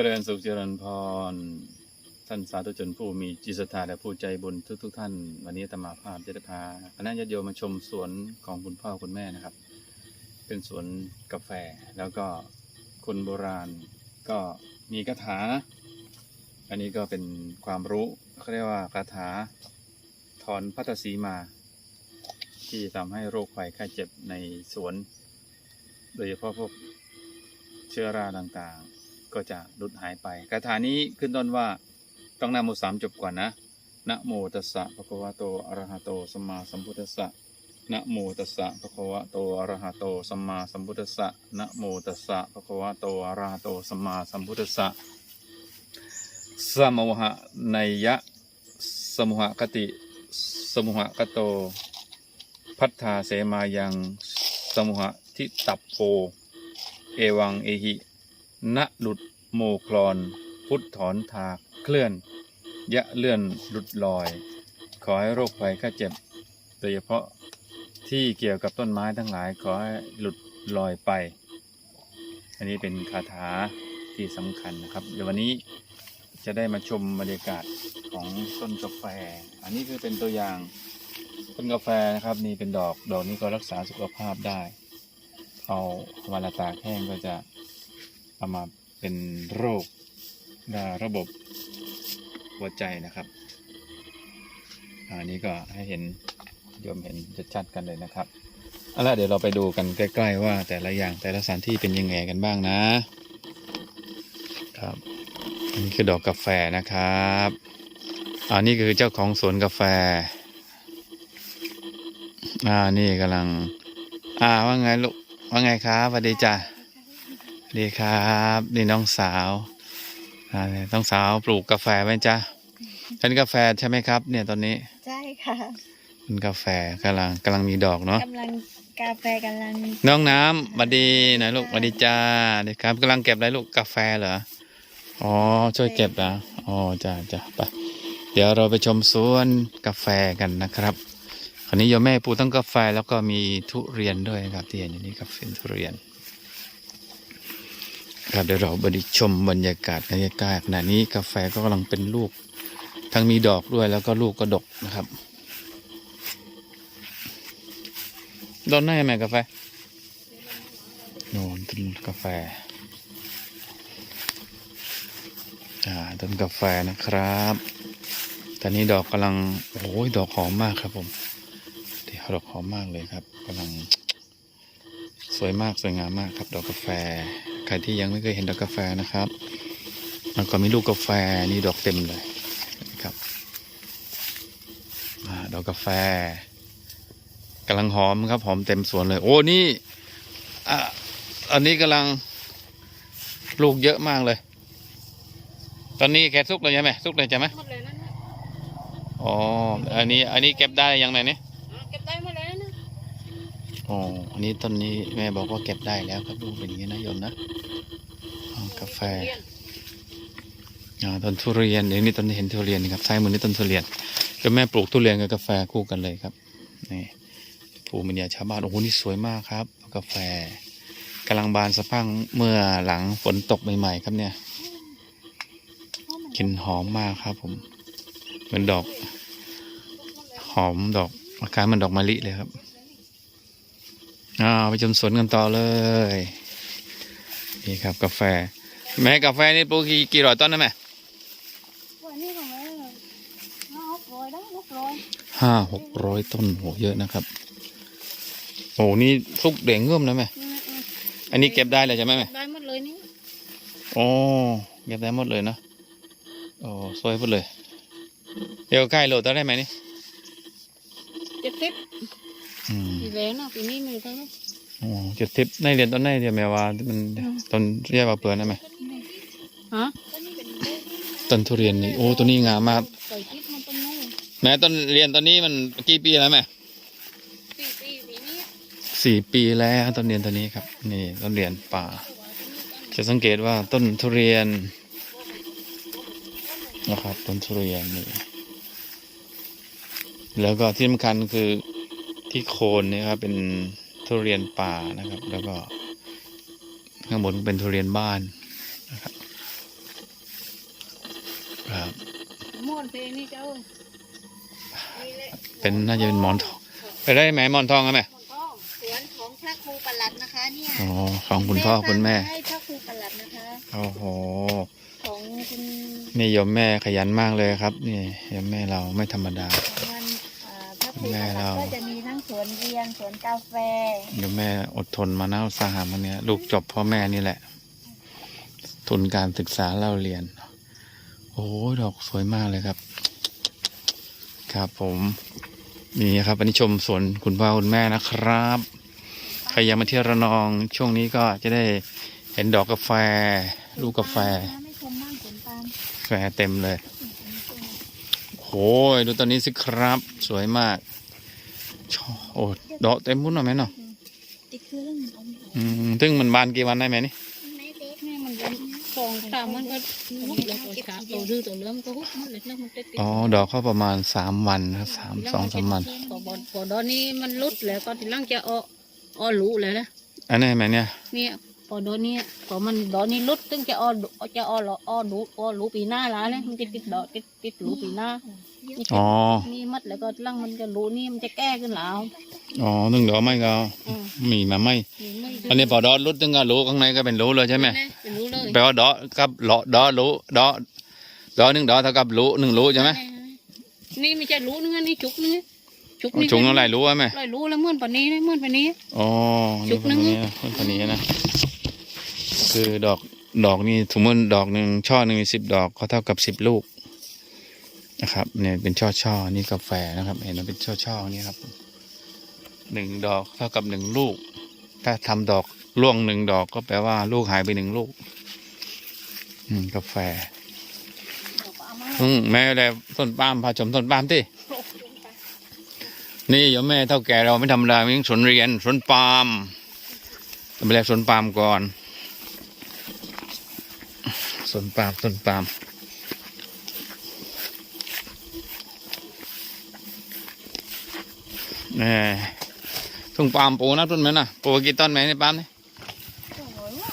จริญสุขเจริญพร ท่านสาธุชนผู้มีจิตศรัทธาและผู้ใจบุญทุกๆทท่าน วันนี้อาตมาภาพจะได้พาคณะญาติโยมมาชมสวนของคุณพ่อคุณแม่นะครับ เป็นสวนกาแฟแล้วก็คนโบราณก็มีคาถา อันนี้ก็เป็นความรู้เขาเรียกว่าคาถาถอนพัทสีมา ที่ทำให้โรคภัยไข้เจ็บในสวน โดยเฉพาะพวกเชื้อราต่างๆ ก็จะหลุดหายไปคาถานี้ขึ้นต้นว่าต้องนะโมสามจบก่อนนะนะโมตัสสะภะคะวะโตอะระหะโตสัมมาสัมพุทธัสสะนะโมตัสสะภะคะวะโตอะระหะโตสัมมาสัมพุทธัสสะนะโมตัสสะภะคะวะโตอะระหะโตสัมมาสัมพุทธัสสะสมโหะไนยะ สมุหะคติ สมุหะกโต พัฒนาเสมายัง สมุหะทิตับโปเอวังเอหิ ณหลุดโมคลอน พุทธถอนทากเคลื่อน ยะเลื่อนหลุดลอย ขอให้โรคภัยข้เจ็บ โดยเฉพาะที่เกี่ยวกับต้นไม้ทั้งหลาย ขอให้หลุดลอยไป อันนี้เป็นคาถาที่สำคัญนะครับ เดี๋ยววันนี้จะได้มาชมบรรยากาศของต้นกาแฟ อันนี้คือเป็นตัวอย่างต้นกาแฟนะครับนี่เป็นดอก ดอกนี้ก็รักษาสุขภาพได้ เอาเวลาตากแห้งก็จะ เอามาเป็นโรคระบบหัวใจนะครับ อันนี้ก็ให้เห็นโยมเห็นชัดๆกันเลยนะครับเอาละเดี๋ยวเราไปดูกันใกล้ๆว่าแต่ละอย่างแต่ละสถานที่เป็นยังไงกันบ้างนะครับ อันนี้คือดอกกาแฟนะครับอันนี้คือเจ้าของสวนกาแฟ อ่านี่กำลัง อ่าว่าไงลูกว่าไงครับสวัสดีจ้ะ ดีครับนี่น้องสาวอ่าเนี่ยน้องสาวปลูกกาแฟไหมจ๊ะเป็นกาแฟใช่ไหมครับ เนี่ยตอนนี้ใช่ค่ะเป็นกาแฟกำลังกำลังมีดอกเนาะกำลังกาแฟกำลังน้องน้ำสวัสดีหน่อยลูกสวัสดีจ้าสวัสดีครับกำลังเก็บอะไรลูกกาแฟเหรออ๋อช่วยเก็บนะอ๋อจ้าจ้าไปเดี๋ยวเราไปชมสวนกาแฟกันนะครับคราวนี้โยมแม่ปลูกทั้งกาแฟแล้วก็มีทุเรียนด้วยนะครับที่เห็นอยู่นี่ครับเป็นทุเรียน ครับเดี๋ยวเราไปชมบรรยากาศบรรยากาศขณะนี้กาแฟก็กำลังเป็นลูก ทั้งมีดอกด้วยแล้วก็ลูกก็ดกนะครับโดนหน้าไหมกาแฟโน่นต้นกาแฟอ่าต้นกาแฟนะครับ ตอนนี้ดอกกำลังโอ้ยดอกหอมมากครับผมดอกหอมมากเลยครับกำลัง สวยมากสวยงามมากครับ ดอกกาแฟ ใครที่ยังไม่เคยเห็นดอกกาแฟนะครับ มันก็มีลูกกาแฟนี่ดอกเต็มเลยนะครับอ่าดอกกาแฟกำลังหอมครับหอมเต็มสวนเลย โอ้นี่อะอันนี้กำลังลูกเยอะมากเลย ตอนนี้แกสุกเลยใช่ไหมสุกเลยใช่ไหมหมดเลยนั่นนะอ๋อ อันนี้ อันนี้เก็บได้ยังไงเนี่ยเก็บได้หมดเลยนั่นนะ อ๋อ อันนี้ต้นนี้แม่บอกว่าเก็บได้แล้วครับดูเป็นอย่างนี้นะโยมนะกาแฟต้นทุเรียนเดี๋ยวนี้ต้นเห็นทุเรียนครับซ้ายมือนี่ต้นทุเรียนก็แม่ปลูกทุเรียนกับกาแฟคู่กันเลยครับนี่ภูมิปัญญาชาวบ้านโอ้โหนี่สวยมากครับ กาแฟกำลังบานสะพังเมื่อหลังฝนตกใหม่ๆครับเนี่ยกลิ่นหอมมากครับ ผมเหมือนดอก หอมดอกอาการมันดอกมะลิเลยครับ อ่าไปชมสวนกันต่อเลย นี่ครับกาแฟ แม่กาแฟนี่ปลูกกี่กี่ร้อยต้นนะแม่วันนี้ของแม่ห้าหกร้อยได้หกร้อยห้าหกร้อยต้นโหเยอะนะครับโอ้นี่สุกเด่งเงื่อมนะแม่นี่นะนี่อันนี้เก็บได้เลยใช่ไหมแม่ได้หมดเลยนี่โอ้เก็บได้หมดเลยนะโอ้สวยหมดเลย เดี๋ยวใกล้โหลดได้ไหมนี่เจ็ดสิบอืม ปีแล้วนะปีนี้มีเท่าไหร่โอ้เจ็ดทิปในเรียนตอนไหนเดียวแม่ว่ามันอืมตอนเรียกว่าเปลือนนะแม่ฮะต้นทุเรียนนี่โอ้ตัวนี้งามมากใส่ทิพมันต้นนู้นแม่ต้นเรียนตอนนี้มันกี่ปีแล้วแม่ปีปีปีนี้สี่ปีแล้วต้นเรียนตัวนี้ครับ นี่ต้นเรียนป่า จะสังเกตว่าต้นทุเรียนนะครับต้นทุเรียนนี่แล้วก็ที่สำคัญคือ ที่โคนนี่ครับเป็นทุเรียนป่านะครับ แล้วก็ ข้างบนเป็นทุเรียนบ้านนะครับครับมอนเพลงนี่เจ้านี่แหละเป็นน่าจะเป็นหมอนทองไปได้ไหมหมอนทองกันไหมมอนทองสวนของพระครูประหลัดนะคะเนี่ยอ๋อของคุณพ่อคุณแม่ให้พระครูประหลัดนะคะโอ้โหของคุณนี่โยมแม่ขยันมากเลยครับ นี่โยมแม่เราไม่ธรรมดา ของวันเอ่อพระครูประหแม่ลัดเราก็จะมีทั้งสวนเรียนสวนกาแฟโยมแม่อดทนมานะอุตสาหะมาเนี่ยลูกจบพ่อแม่นี่แหละ ทุนการศึกษาเล่าเรียน โอ้ยดอกสวยมากเลยครับ ครับผม นี่ครับวันนี้ชมสวนคุณพ่อคุณแม่นะครับใครอยากมาเที่ยวระนองช่วงนี้ก็จะได้เห็นดอกกาแฟ ลูกกาแฟ ไม่ชมบ้างสวนปาล์มกาแฟเต็มเลย โอ้ยดูตอนนี้สิครับ สวยมากชอโอ้ดอกเต็มพุ่นหน่อยไหมเนาะติดเครื่องเอาอืมซึ่งมันบานกี่วันได้ไหมนี่ไม่เด็กนี่มันเป็นฟองตามมันก็ลุกแล้วตัวขาตัวดื้อตัวเลื่อมก็ฮุบมันเลยแล้วมันติดติดอ๋อดอกเข้าประมาณสามวันครับสามสองสามวันพอบอลพอดอนนี้มันลุดแล้วก็ทีหลังจะอ้ออ้อรู้เลยนะอันนี้ไหมเนี่ยเนี่ย พอดอนนี้พอมันดอนนี้ลุดตึงจะอ้อจะอ้อหรออ้อรู้อ้อรู้ปีหน้าแล้วเนี่ยมันจะติดดอกติดติดรู้ปีหน้านี่อ๋อนี่มัดแล้วก็ทีหลังมันจะรู้นี่มันจะแก้ขึ้นแล้วอ๋อนึ่งดอกไม่ก็อืมมีมาไม่นี่ไม่อันนี้พอดอกรุดตึงก็รู้ข้างในก็เป็นรู้เลยใช่ไหมเป็นรู้เลยแปลว่าดอกกับหลอดอกรู้ดอกดอกหนึ่งดอกเท่ากับรู้หนึ่งรู้ใช่ไหมนี่ไม่ใช่รู้นึงอันนี่จุกนึงจุกอ๋อนี่จุงอะไรรู้ไหมลอยรู้แล้วเหมื่อนปานนี้เหมื่อนปานนี้อ๋อจุนี่กคนนึงนี้นะคนนี้นะ คือดอกดอกนี่สมมติดอกหนึ่งช่อหนึ่งมีสิบดอกก็เท่ากับสิบลูกนะครับ เนี่ยเป็นช่อช่อๆนี่กาแฟนะครับ เห็นมันเป็นช่อช่อๆนี่ครับหนึ่งดอกเท่ากับหนึ่งลูก ถ้าทำดอกร่วงหนึ่งดอกก็แปลว่าลูกหายไปหนึ่งลูก อืมกาแฟอืมแม่แล้วต้นปาล์มพาชมต้นปาล์มที่นี่เดี๋ยวแม่เท่าแก่เราไม่ธรรมดามีทั้งสวนเรียนสวนปาล์มเราไปแลสวนปาล์มก่อน สวนปาล์มสวนปาล์มนี่ทุ่งปาล์มปูนะต้นไหมนะปูกกี่ต้นไหมในปาล์มนี่สี่ร้อยว่า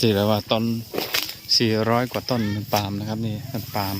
สี่ร้อยว่าต้นสี่ร้อยกว่าต้นเป็นปาล์มนะครับนี่ต้นปาล์ม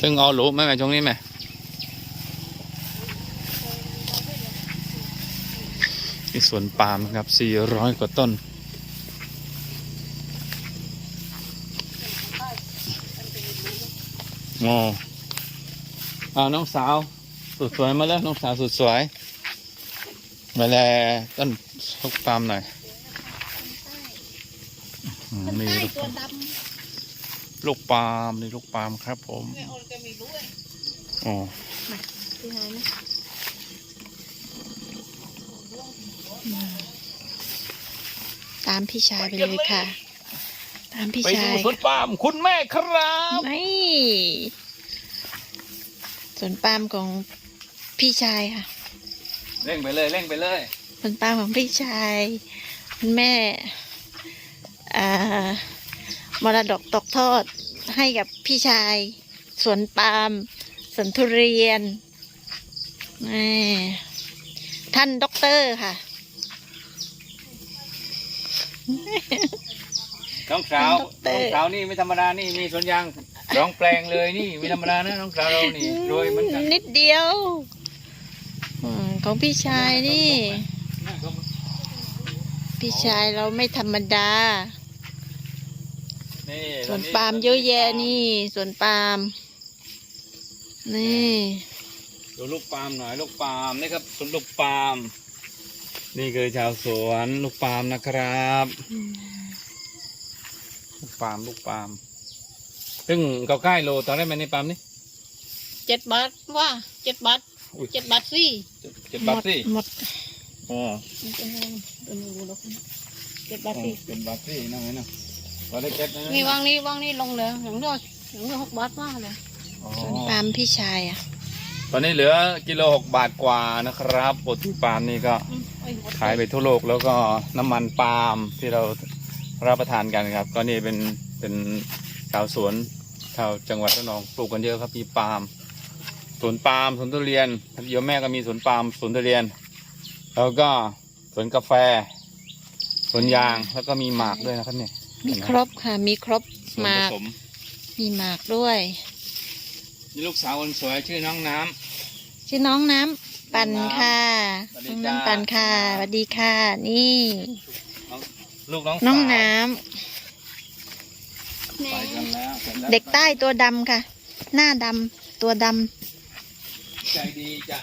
ซึ่งเอาหลูไหมแม่ช่วงนี้ไหม สวนปาล์มครับสี่ร้อยกว่าต้น โอ้อ่าน้องสาว สุดสวยมาแล้ว น้องสาวสุดสวย มาแลต้นลูกปาล์มหน่อยอืมนี่ใต้ลูกตัวดลูกปาล์มนี่ลูกปาล์มครับผมแม่ออนก็ไม่รู้เอง อ๋อำที่ไหนนะ ตามพี่ชายไปเลยค่ะ ตามพี่ไปชาดูยสวนปาล์มคุณแม่ครับนี่สวนปาล์มของพี่ชายค่ะเร่งไปเลยเร่งไปเลยสวนปาล์มของพี่ชายคุณแม่อ่ามรดกตกทอดให้กับพี่ชาย สวนปาล์มสวนทุเรียนนี่ท่านด็อกเตอร์ค่ะ น้องสาวดอกเตอน้รองสาวนี่ไม่ธรรมดานี่มีสวนยางร้องแปลงเลยนี่ไม่ธรรมดานะน้องสาวเรานี่รวยเหมือนกันนิดเดียวอมของพี่ชายนี่ พี่ชายเราไม่ธรรมดานี่สวนปาล์มเยอะแยะนี่สวนปาล์มนี่ดูลูกปาล์มหน่อยลูกปาล์มนี่ครับสวนลูกปาล์ม นี่คือชาวสวนลูกปาล์มนะครับลูกปาล์มลูกปาล์มซึ่งเขาใกล้โลตอนแรกมันในปาล์มนี่เจ็ดบาทว่าเจ็ดบาทอุ้ยเจ็ดบาทสี่เจ็ดบาทสิหมดอ๋อเป็นรู้หรอกเจ็ดบาทอ๋อสี่เป็นบาทสินั่งไงนะตอนแรกเจ็ดนะนี่วางนี่วางนี่ลงเลยหนังเลือดหนังเลือดหกบาทว่าเลยอ๋อ สวนปาล์มพี่ชายอะ ตอนนี้เหลือกิโลหกบาทกว่านะครับปกติปาล์มนี่ก็อืมเอ้หมดขายไปทั่วโลกแล้วก็น้ำมันปาล์มที่เรารับประทานกันครับ ก็นี่เป็นเป็นชาวสวนชาวจังหวัดระนองปลูกกันเยอะครับมีปาล์มสวนปาล์มสวนทุเรียนโยมแม่ก็มีสวนปาล์มสวนทุเรียน แล้วก็สวนกาแฟสสวนยางแล้วก็มีหมากด้วยนะครับเนี่ยมีครบค่ะ มีครบส่วนหผมากสมมีหมากด้วยนี่ลูกสาวคนสวยชื่อน้องน้ ชื่อน้องน้ำปั่นค่ะสวัสดีน้องจ้าน้ำปั่นค่ะสวัสดีค่ะ นี่ำลูกน้องน้องสาวน้ไปกันแล้วสร็จแล้วำเด็กใต้ตัวดำค่ะ หน้าดำตัวดใจดีจ้ะ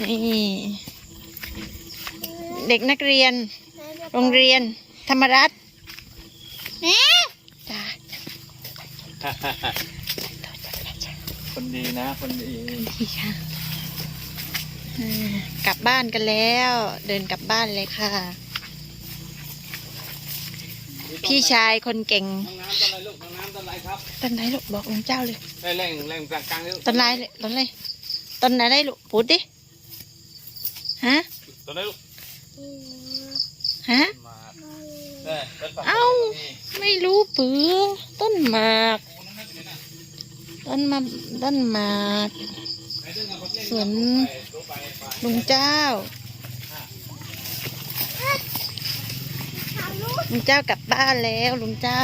ำนี่เด็กนักเรียน โรงเรียน ธรรมรัตน์จ้า คนดีนะ คนดีดีค่ะเออกลับบ้านกันแล้ว เดินกลับบ้านเลยค่ะ พี่ชายคนเก่งน้องน้ำต้นอะไรลูกน้องน้ำต้นอะไรครับต้นไหนลูกบอกลุงเจ้าเลยเร่งเร่งเร่งกลางกลางๆต้นไหนเลยต้นไหนต้นไหนได้ลูกพูดดิฮะต้นไหนลูกฮะ มาเนี่ยต้นฝักเอ้า ไม่รู้ปือต้นหมาก ต้นมาต้นหมากสวนลุงเจ้าลุงเจ้ากลับบ้านแล้วลุงเจ้า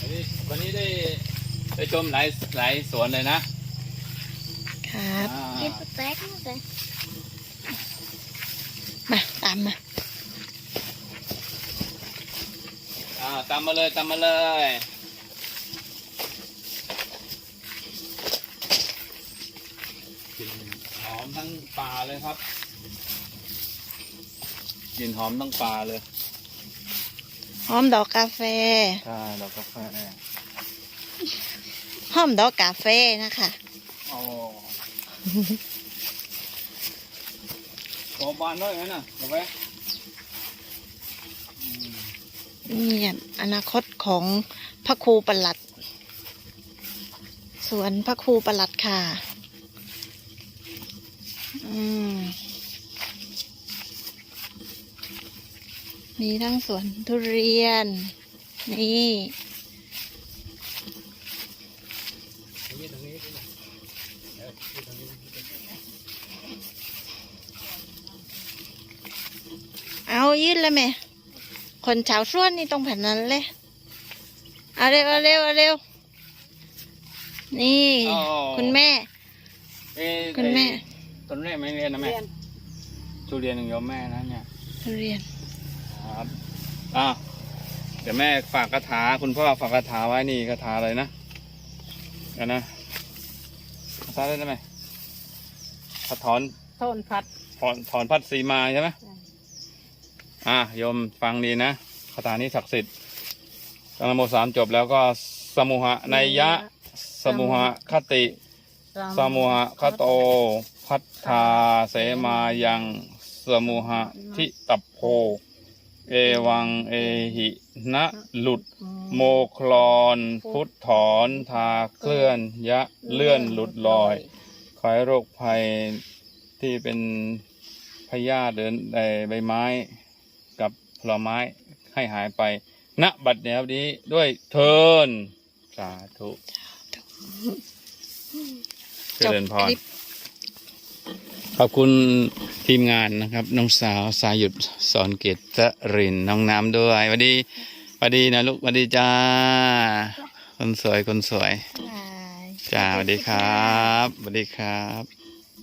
วันนี้วันนี้ได้ได้ชมหลายหลายสวนเลยนะ ครับอ่ามาตามมาอ่าตามมาเลยตามมาเลยกลิ่นหอ มทั้งป่าเลยครับกลิ่นหอมทั้งป่าเลยหอมดอกกาแฟใช่ดอกกาแฟหอมดอกกาแฟนะคะโอ้ขอบานด้วยไหมน่ะกาแฟอืมนี่อนาคตของพระครูประหลัด สวนพระครูประหลัดค่ะ อืมมีทั้งสวนทุเรียน นี่ตรงนี้ตรงนี้ตรงนี้เออตรงนี้เอายืดเลยแม่คนชาวส่วนนี่ตรงแผ่นนั้นเลย เอาเร็วเอาเร็วเอาเร็ว นี่อ๋อคุณแม่เอ้ยคุณแม่ ต้นแรกไม่เรียนนะแม่ทุเรียนหนึ่งยอมแม่นะเนี่ยทุเรียนครับอ่าเดี๋ยวแม่ฝากคาถาคุณพ่อฝากคาถาไว้นี่คาถาอะไรนะเดี๋ยวนะคาถาได้ไหมคาถอนโทนพัดถอนถอนพัดสีมาใช่ไหมใช่อะโยมฟังดีนะคาถานี้ศักดิ์สิทธิ์ตั้งนโมสามจบแล้วก็สมุหะนัยยะ สมุหะคติ สมุหะคโต พัฒธาเสมายังสมุหะทิตัพโพ เอวังเอหินะหลุด โมคลอนพุทธถอนทาเคลื่อนยะเลื่อนหลุดลอย ขอให้โรคภัยที่เป็นพยาธิเดินในใบไม้กับผลไม้ให้หายไป ณ บัดเดี๋ยวนี้ด้วยเทินสาธุเจจบริญพครลิป ขอบคุณทีมงานนะครับ น้องสาวสายุดสอนเกตจรินน้องน้ำด้วยสวัสดีสวัสดีนะลูกสวัสดีจ้า คนสวยคนสวยบายจ้าสวัสดีครับสวัสดีครับ